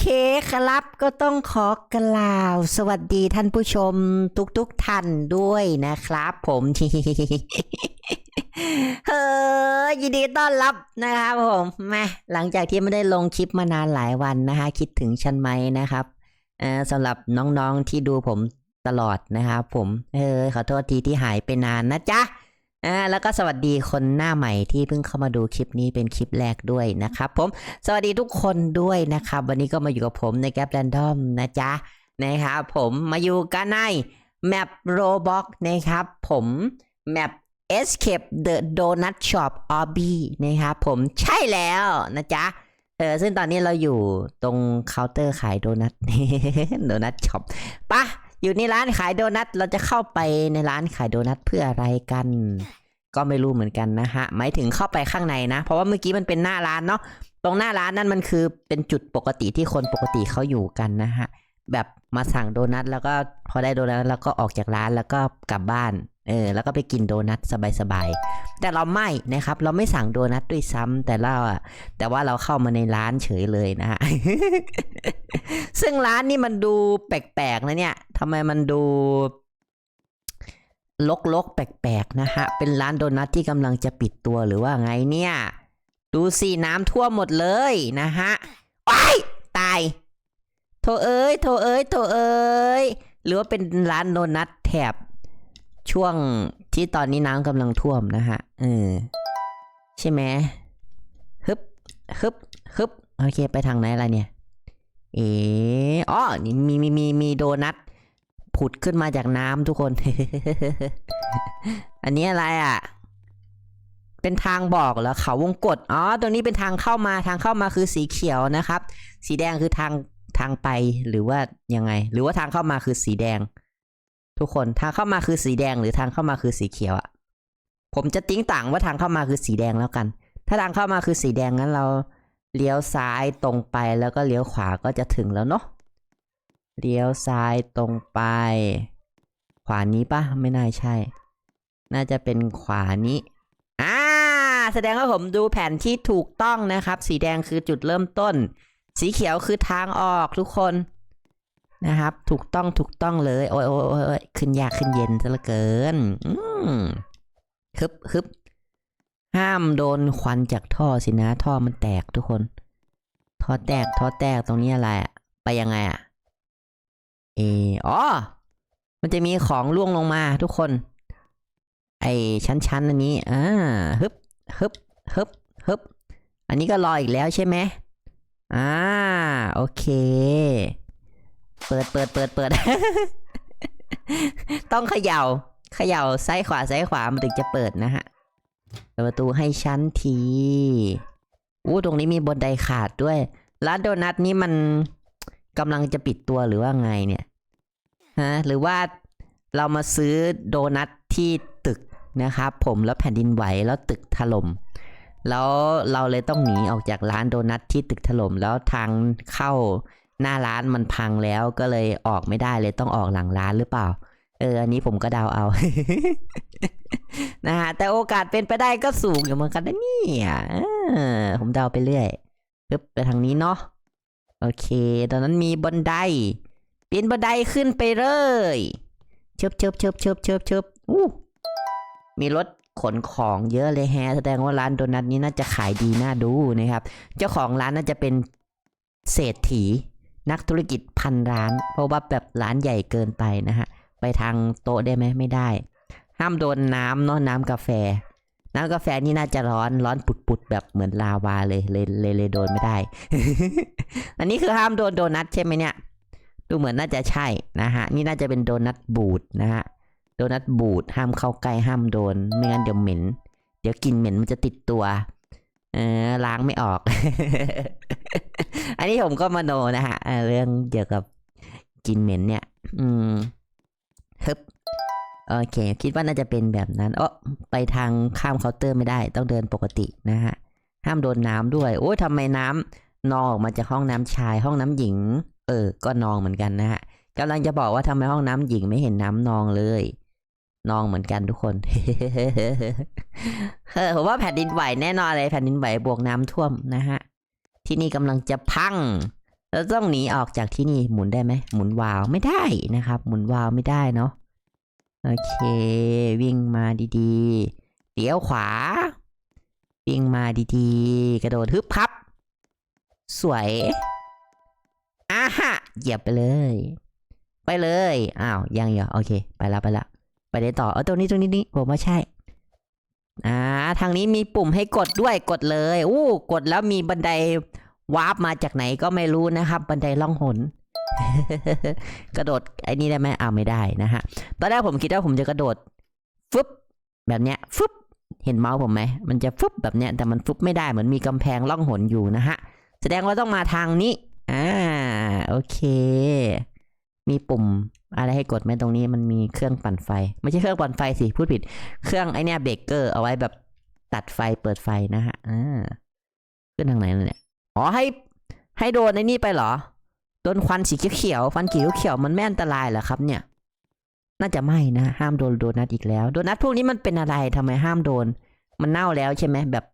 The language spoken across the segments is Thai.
เคครับก็ต้องขอกล่าว สวัสดีท่านผู้ชมทุกๆทท่านด้วยนะครับ ผมเฮ้ยยินดีต้อนรับนะครับผมแม่หลังจากที่ไม่ได้ลงคลิปมานานหลายวันนะคะ คิดถึงฉันไหมนะครับเออสำหรับน้องๆที่ดูผมตลอดนะครับผมเออขอโทษทีที่หายไปนานนะจ๊ะ อ่าแล้วก็สวัสดีคนหน้าใหม่ที่เพิ่งเข้ามาดูคลิปนี้เป็นคลิปแรกด้วยนะครับผมสวัสดีทุกคนด้วยนะครับ วันนี้ก็มาอยู่กับผมในแก p แรนดอมนะจ๊ะนะครับผมมาอยู่กันในแมปโรบ็อกนะครับ ผมแมป Escape the Donut Shop Obby นะครับผมใช่แล้วนะจ๊ะเออซึ่งตอนนี้เราอยู่ตรงเคาน์เตอร์ขายโดนัทโดนัทช็อปปะ อยู่ในร้านขายโดนัทเราจะเข้าไปในร้านขายโดนัทเพื่ออะไรกัน ก็ไม่รู้เหมือนกันนะฮะหมายถึงเข้าไปข้างในนะ เพราะว่าเมื่อกี้มันเป็นหน้าร้านเนาะตรงหน้าร้านนั่นมันคือเป็นจุดปกติที่คนปกติเขาอยู่กันนะฮะแบบมาสั่งโดนัทแล้วก็พอได้โดนัทแล้วก็ออกจากร้านแล้วก็กลับบ้าน เออแล้วก็ไปกินโดนัทสบายๆ แต่เราไม่นะครับ เราไม่สั่งโดนัทด้วยซ้ำแต่เราอะแต่ว่าเราเข้ามาในร้านเฉยเลยนะฮะซึ่งร้านนี่มันดูแปลกๆนะเนี่ยทำไมมันดูลกๆแปลกๆนะฮะเป็นร้านโดนัทที่กำลังจะปิดตัวหรือว่าไงเนี่ย ดูสิน้ำท่วมหมดเลยนะฮะว้ายตายโถเอ้ยโถเอ้ยโถเอ้ยหรือว่าเป็นร้านโดนัทแถบ ช่วงที่ตอนนี้น้ำกำลังท่วมนะฮะเออใช่ไหมฮึบฮึบฮึบโอเคไปทางไหนล่ะเนี่ย เอ๋อ๋อนี่มีมีมีมีโดนัทผุดขึ้นมาจากน้ำทุกคน อันนี้อะไรอะ เป็นทางบอกเหรอเขาวงกตอ๋อตรงนี้เป็นทางเข้ามาทางเข้ามาคือสีเขียวนะครับ สีแดงคือทางทางไปหรือว่ายังไง หรือว่าทางเข้ามาคือสีแดง ทุกคนทางเข้ามาคือสีแดงหรือทางเข้ามาคือสีเขียวอะผมจะติ้งต่างว่าทางเข้ามาคือสีแดงแล้วกัน ถ้าทางเข้ามาคือสีแดงงั้นเราเลี้ยวซ้ายตรงไปแล้วก็เลี้ยวขวาก็จะถึงแล้วเนาะเลี้ยวซ้ายตรงไป ขวานี้ปะไม่น่าใช่ น่าจะเป็นขวานี้อ่าแสดงว่าผมดูแผนที่ถูกต้องนะครับ สีแดงคือจุดเริ่มต้น สีเขียวคือทางออกทุกคน นะครับ ถูกต้องถูกต้องเลย โอ้ยโอ้ยโอ้ยขึ้นยากขึ้นเย็นซะเหลือเกิน อืมฮึบฮึบห้ามโดนควันจากท่อสินะ ท่อมันแตกทุกคน ท่อแตกท่อแตกตรงนี้อะไรอะไปยังไงอะเอออ๋อ มันจะมีของล่วงลงมาทุกคน ไอชั้นๆอันนี้อ่าฮึบฮึบฮึบฮึบอันนี้ก็รออีกแล้วใช่ไหมอ่า โอเค เปิดเปิดเปิดเปิด ต้องเขย่า เขย่าซ้ายขวาซ้ายขวามันถึงจะเปิดนะฮะเปิดประตูให้ฉันทีอู้ตรงนี้มีบนไดขาดด้วย ร้านโดนัทนี้มันกำลังจะปิดตัวหรือว่าไงเนี่ย ฮะ หรือว่าเรามาซื้อโดนัทที่ตึกนะครับผมแล้วแผ่นดินไหวแล้วตึกถล่มแล้วเราเลยต้องหนีออกจากร้านโดนัทที่ตึกถล่มแล้วทางเข้า หน้าร้านมันพังแล้วก็เลยออกไม่ได้เลยต้องออกหลังร้านหรือเปล่า เออ อันนี้ผมก็เดาเอา นะฮะ แต่โอกาสเป็นไปได้ก็สูงอยู่เหมือนกันนะเนี่ยผมเดาไปเรื่อยปึ๊บไปทางนี้เนาะ โอเค ตอนนั้นมีบันไดปีนบันไดขึ้นไปเลยเชิบเชิบเชิบเชิบเชิบเชิบอู้มีรถขนของเยอะเลยแฮะ แสดงว่าร้านโดนัทนี้น่าจะขายดีน่าดูนะครับ เจ้าของร้านน่าจะเป็นเศรษฐี นักธุรกิจพันร้าน เพราะว่าแบบร้านใหญ่เกินไปนะฮะ ไปทางโต๊ะได้ไหมไม่ได้ ห้ามโดนน้ำเนาะน้ำกาแฟ น้ำกาแฟนี่น่าจะร้อนร้อนปุดๆแบบเหมือนลาวาเลยเลยเลยเลยโดนไม่ได้ อันนี้คือห้ามโดนโดนัทใช่ไหมเนี่ย ดูเหมือนน่าจะใช่นะฮะ นี่น่าจะเป็นโดนัทบูดนะฮะ โดนัทบูดห้ามเข้าใกล้ห้ามโดน ไม่งั้นเดี๋ยวเหม็น เดี๋ยวกลินเหม็นมันจะติดตัว เออล้างไม่ออก อันนี้ผมก็มโนนะฮะเรื่องเกี่ยวกับกินเหม็นเนี่ย อืมฮึบโอเค คิดว่าน่าจะเป็นแบบนั้นเออไปทางข้ามเคาน์เตอร์ไม่ได้ต้องเดินปกตินะฮะ ห้ามโดนน้ำด้วย โอ้ยทำไมน้ำนองออกมาจากห้องน้ำชายห้องน้ำหญิง เออ ก็นองเหมือนกันนะฮะกำลังจะบอกว่าทำไมห้องน้ำหญิงไม่เห็นน้ำนองเลย นองเหมือนกันทุกคนเออผมว่าแผ่นดินไหวแน่นอนเลยแผ่นดินไหวบวกน้ำท่วมนะฮะ ที่นี่กำลังจะพังเราต้องหนีออกจากที่นี่หมุนได้ไหมหมุนวาวไม่ได้นะครับ หมุนวาวไม่ได้เนาะโอเค วิ่งมาดีๆเลี้ยวขวา วิ่งมาดีๆ กระโดดฮึบพับ สวยอะฮะเหยียบไปเลย ไปเลยอ้าวยังเหรอโอเค ไปล้วไปล้ว ไปได้ต่อเออตรงนี้ตรงนี้นี่ผมว่าใช่ อ่า ทางนี้มีปุ่มให้กดด้วยกดเลยอู้กดแล้วมีบันไดวาร์ปมาจากไหนก็ไม่รู้นะครับ บันไดล่องหนกระโดดไอ้นี่ได้ไหมอ้าไม่ได้นะฮะตอนแรกผมคิดว่าผมจะกระโดดฟึบแบบเนี้ยฟึบเห็นเมาส์ผมไหมมันจะฟึบแบบเนี้ยแต่มันฟึบไม่ได้เหมือนมีกำแพงล่องหนอยู่นะฮะแสดงว่าต้องมาทางนี้อ่าโอเค มีปุ่มอะไรให้กดไหมตรงนี้มันมีเครื่องปั่นไฟ ไม่ใช่เครื่องปั่นไฟสิพูดผิด เครื่องไอเนี้ยเบรกเกอร์เอาไว้แบบตัดไฟเปิดไฟนะฮะอ่าขึ้นทางไหนเนี่ยอ๋อให้ให้โดนไอ้นี่ไปเหรอโดนควันสีเขียวๆฟันเขียวเขียวมันไม่อันตรายเหรอครับ เนี่ย น่าจะไม่นะ ห้ามโดนโดนัทอีกแล้ว โดนัทพวกนี้มันเป็นอะไรทำไมห้ามโดน มันเน่าแล้วใช่ไหมแบบ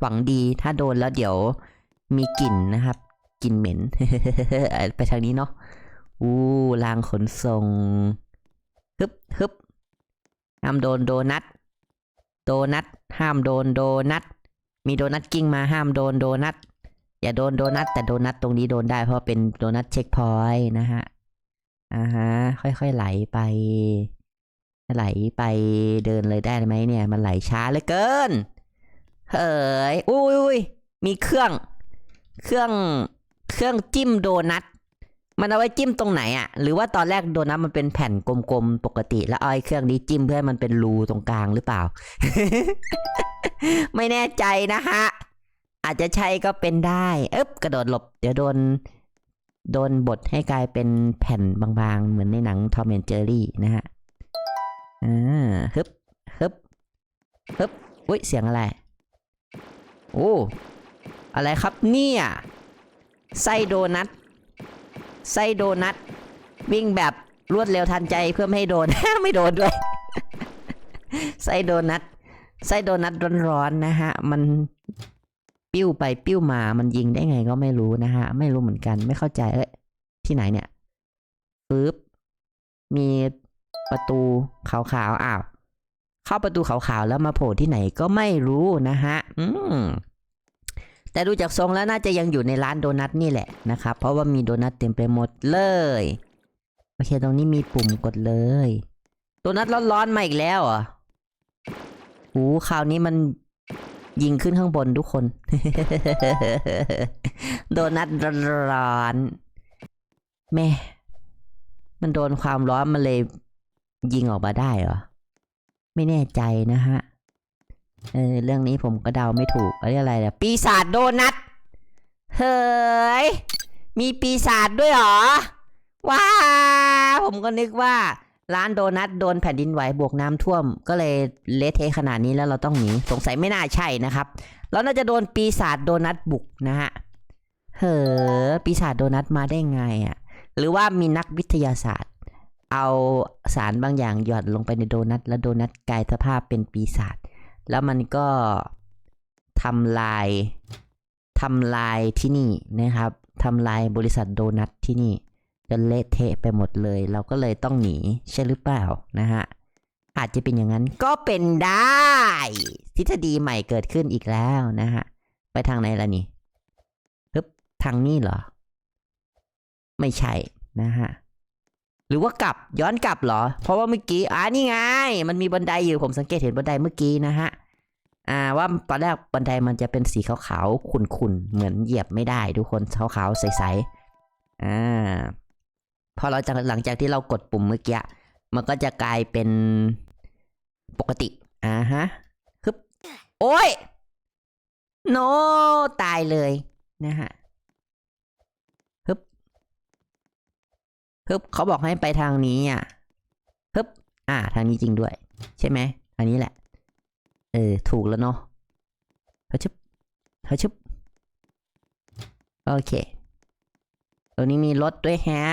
หวังดีถ้าโดนแล้วเดี๋ยวมีกลิ่นนะครับกลิ่นเหม็นไปทางนี้เนาะ อู้รางขนส่งฮึบฮึบห้ามโดนโดนัทโดนัทห้ามโดนโดนัทมีโดนัทกิ้งมาห้ามโดนโดนัทอย่าโดนโดนัทแต่โดนัทตรงนี้โดนได้เพราะเป็นโดนัทเช็คพอยต์นะฮะอ่าฮะค่อยๆไหลไปไหลไปเดินเลยได้ไหมเนี่ย มันไหลช้าเหลือเกิน เฮ้ยอุ้ยมีเครื่อง เครื่อง เครื่องจิ้มโดนัท มันเอาไว้จิ้มตรงไหนอะหรือว่าตอนแรกโดนัทมันเป็นแผ่นกลมๆปกติ แล้วเอาไอ้เครื่องนี้จิ้มเพื่อให้มันเป็นรูตรงกลางหรือเปล่า ไม่แน่ใจนะฮะ อาจจะใช่ก็เป็นได้เอ๊บกระโดดหลบ เดี๋ยวโดน โดนบดให้กลายเป็นแผ่นบางๆ เหมือนในหนังทอมแอนเจอรี่นะฮะอ่าฮึบฮึบฮึบอุ้ยเสียงอะไร โอ้ อะไรครับเนี่ย ไส้โดนัท ไส้โดนัทวิ่งแบบรวดเร็วทันใจเพื่อไม่ให้โดน ไม่โดนด้วย ไส้โดนัทไส้โดนัทร้อนๆนะฮะ มันปิ้วไปปิ้วมามันยิงได้ไงก็ไม่รู้นะฮะ ไม่รู้เหมือนกันไม่เข้าใจเอ้ยที่ไหนเนี่ยปึ๊บมีประตูขาวๆอ้าว เข้าประตูขาวๆแล้วมาโผล่ที่ไหนก็ไม่รู้นะฮะ อืม แต่ดูจากทรงแล้วน่าจะยังอยู่ในร้านโดนัทนี่แหละนะครับ เพราะว่ามีโดนัทเต็มไปหมดเลย โอเคตรงนี้มีปุ่มกดเลย โดนัทร้อนๆมาอีกแล้วอะหูคราวนี้มันยิงขึ้นข้างบนทุกคน โดนัทร้อนแม่ มันโดนความร้อนมันเลยยิงออกมาได้เหรอ ไม่แน่ใจนะฮะ เออเรื่องนี้ผมก็เดาไม่ถูกอะไรอะไรอะปีศาจโดนัทเฮ้ยมีปีศาจด้วยเหรอว้าผมก็นึกว่าร้านโดนัทโดนแผ่นดินไหวบวกน้ำท่วม ก็เลยเละเทะขนาดนี้แล้วเราต้องหนีสงสัยไม่น่าใช่นะครับ เราน่าจะโดนปีศาจโดนัทบุกนะฮะเฮ้อปีศาจโดนัทมาได้ไงอะ่ะ หรือว่ามีนักวิทยาศาสตร์ เอาสารบางอย่างหยอดลงไปในโดนัทแล้วโดนัทกลายสภาพเป็นปีศาจ แล้วมันก็ทำลายทำลายที่นี่นะครับทำลายบริษัทโดนัทที่นี่จนเละเทะไปหมดเลย เราก็เลยต้องหนีใช่หรือเปล่านะฮะอาจจะเป็นอย่างนั้นก็เป็นได้ ทฤษฎีใหม่เกิดขึ้นอีกแล้วนะฮะไปทางไหนล่ะนี่ฮึบทางนี้เหรอ ไม่ใช่นะฮะ หรือว่ากลับย้อนกลับเหรอ เพราะว่าเมื่อกี้อ่านี่ไง มันมีบันไดอยู่ผมสังเกตเห็นบันไดเมื่อกี้นะฮะอ่าว่าตอนแรกบันไดมันจะเป็นสีขาวๆขุ่นๆเหมือนเหยียบไม่ได้ ทุกคนขาวๆใสๆอ่าพอเราจากหลังจากที่เรากดปุ่มเมื่อกี้มันก็จะกลายเป็นปกติอ่าฮะฮึบโอ้ยโนตายเลยนะฮะ ฮึบเขาบอกให้ไปทางนี้อะฮึบอ่า ทางนี้จริงด้วย ใช่ไหมทางนี้แหละ เออ ถูกแล้วเนาะเฮ้ยชึบเฮ้ยชึบโอเค ตรงนี้มีรถด้วยฮะ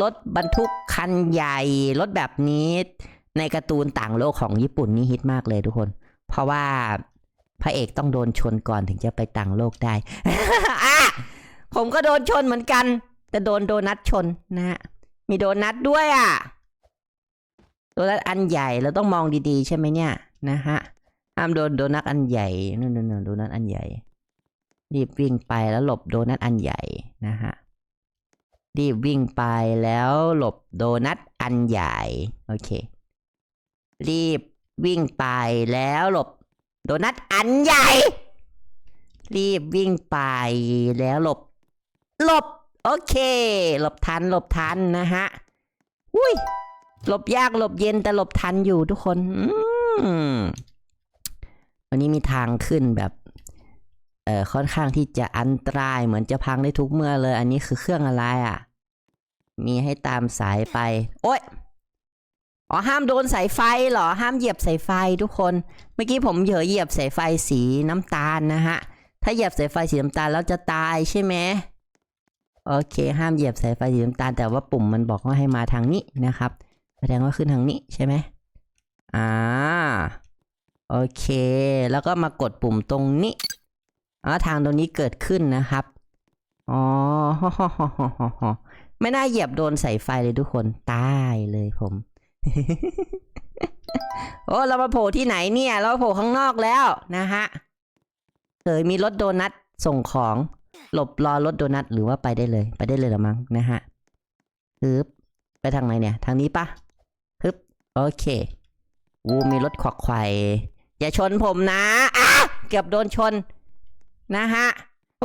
รถบรรทุกคันใหญ่ รถแบบนี้ในการ์ตูนต่างโลกของญี่ปุ่นนี่ฮิตมากเลยทุกคน เพราะว่าพระเอกต้องโดนชนก่อนถึงจะไปต่างโลกได้ อะผมก็โดนชนเหมือนกัน แต่โดนโดนัทชนนะฮะมีโดนัทด้วยอะ โดนัทอันใหญ่เราต้องมองดีๆ ใช่ไหมเนี่ยนะฮะห้ามโดนโดนัทอันใหญ่นู่นๆๆโดนัทอันใหญ่ รีบวิ่งไปแล้วหลบโดนัทอันใหญ่นะฮะรีบวิ่งไปแล้วหลบโดนัทอันใหญ่โอเค รีบวิ่งไปแล้วหลบโดนัทอันใหญ่ รีบวิ่งไปแล้วหลบ หลบ โอเค หลบทันหลบทันนะฮะ อุ้ย หลบยากหลบเย็นแต่หลบทันอยู่ทุกคนอวันนี้มีทางขึ้นแบบเอ่อค่อนข้างที่จะอันตรายเหมือนจะพังได้ทุกเมื่อเลย อันนี้คือเครื่องอะไรอะ มีให้ตามสายไป โอ๊ยอ๋อห้ามโดนสายไฟเหรอ ห้ามเหยียบสายไฟทุกคน เมื่อกี้ผมเหยอเหยียบสายไฟสีน้ำตาลนะฮะ ถ้าเหยียบสายไฟสีน้ำตาลแล้วจะตายใช่ไหม โอเค ห้ามเหยียบสายไฟสีน้ำตาลแต่ว่าปุ่มมันบอกว่าให้มาทางนี้นะครับ แสดงว่าขึ้นทางนี้ใช่ไหมอ่าโอเค แล้วก็มากดปุ่มตรงนี้อ๋อทางตรงนี้เกิดขึ้นนะครับอ๋อไม่น่าเหยียบโดนสายไฟเลยทุกคนตายเลยผม โอ้เรามาโผล่ที่ไหนเนี่ย เราโผล่ข้างนอกแล้วนะฮะเคยมีรถโดนัทส่งของ หลบรอรถโดนัทหรือว่าไปได้เลย ไปได้เลยหรือมั้งนะฮะฮึบไปทางไหนเนี่ย ทางนี้ปะฮึบโอเควูมีรถขวักไขวอย่าชนผมนะอะเกือบโดนชน นะฮะ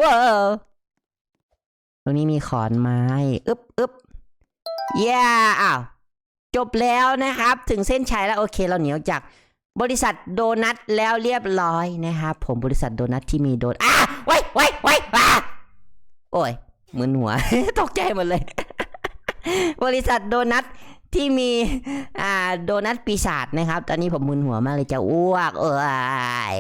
ว้าวตรงนี้มีขอนไม้อึบอึบเย้อ้าวจบแล้วนะครับ ถึงเส้นชัยแล้วโอเค เราเหนียวจาก บริษัทโดนัทแล้วเรียบร้อยนะครับผมบริษัทโดนัทที่มีโดนอะไว้ไว้ไว้อะโอ้ยมึนหัว ตกใจหมดเลย บริษัทโดนัทที่มีอ่าโดนัทปีศาจนะครับ ตอนนี้ผมมึนหัวมากเลยจะอ้วกเอ้ย